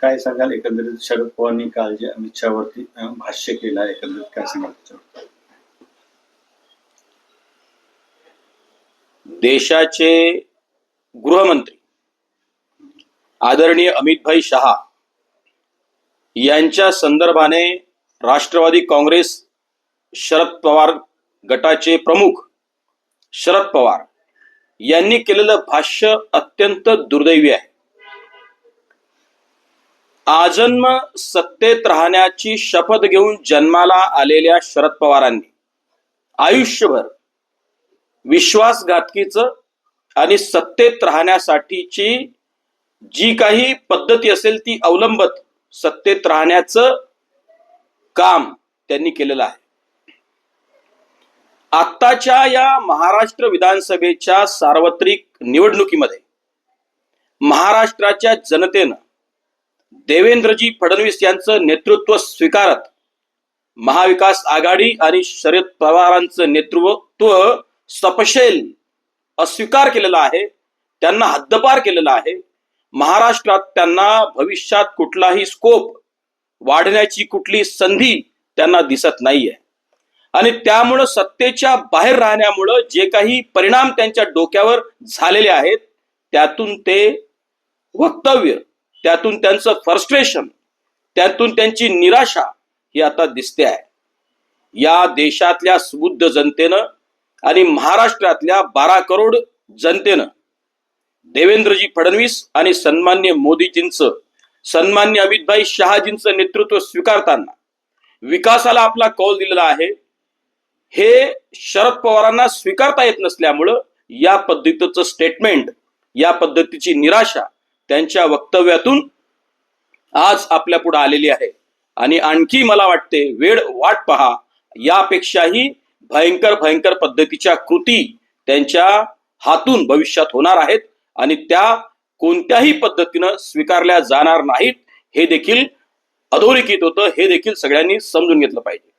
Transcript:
काय सांगाल? एकंदरीत शरद पवारांनी काल जे अमित शहावरती भाष्य केलं आहे. एकंदरीत काय सांगाल त्याच्यावर? देशाचे गृहमंत्री आदरणीय अमितभाई शहा यांच्या संदर्भाने राष्ट्रवादी काँग्रेस शरद पवार गटाचे प्रमुख शरद पवार यांनी केलेलं भाष्य अत्यंत दुर्दैवी आहे. आजन्म सत्तेत राहण्याची शपथ घेऊन जन्माला आलेल्या शरद पवारांनी. आयुष्यभर विश्वासघातकीचं आणि सत्तेत राहण्यासाठीची जी काही पद्धती असेल ती अवलंबत सत्तेत राहण्याचं काम त्यांनी केलेलं आहे. आत्ताच्या या महाराष्ट्र विधानसभेच्या सार्वत्रिक निवडणुकीमध्ये महाराष्ट्राच्या जनतेनं देवेंद्रजी फडणवीस यांचं नेतृत्व स्वीकारत. महाविकास आघाडी आणि शरद पवारांचं नेतृत्व सपशेल अस्वीकार केलेला आहे त्यांना हद्दपार केलेला आहे. महाराष्ट्रात त्यांना भविष्यात कुठलाही स्कोप वाढण्याची कुठली संधी त्यांना दिसत नाहीये. आणि त्यामुळं सत्तेच्या बाहेर राहण्यामुळं जे काही परिणाम त्यांच्या डोक्यावर झालेले आहेत त्यातून ते वक्तव्य त्यातून त्यांचं फ्रस्ट्रेशन त्यातून त्यांची निराशा ही आता दिसते आहे. या देशातल्या सुबुद्ध जनतेनं आणि महाराष्ट्रातल्या बारा करोड जनतेनं देवेंद्रजी फडणवीस आणि सन्मान्य मोदीजींचं सन्मान्य अमितभाई शहाजींचं नेतृत्व स्वीकारताना विकासाला आपला कौल दिलेला आहे. हे शरद पवारांना स्वीकारता येत नसल्यामुळं या पद्धतीचं स्टेटमेंट या पद्धतीची निराशा त्यांच्या वक्तव्यातून आज आपल्या पुढे आलेली आहे. आणि आणखी मला वाटते वेळ वाट पहा. यापेक्षाही भयंकर भयंकर पद्धतीच्या कृती त्यांच्या हातून भविष्यात होणार आहेत आणि त्या कोणत्याही पद्धतीनं स्वीकारल्या जाणार नाहीत हे देखील अधोरेखित होतं हे देखील सगळ्यांनी समजून घेतलं पाहिजे.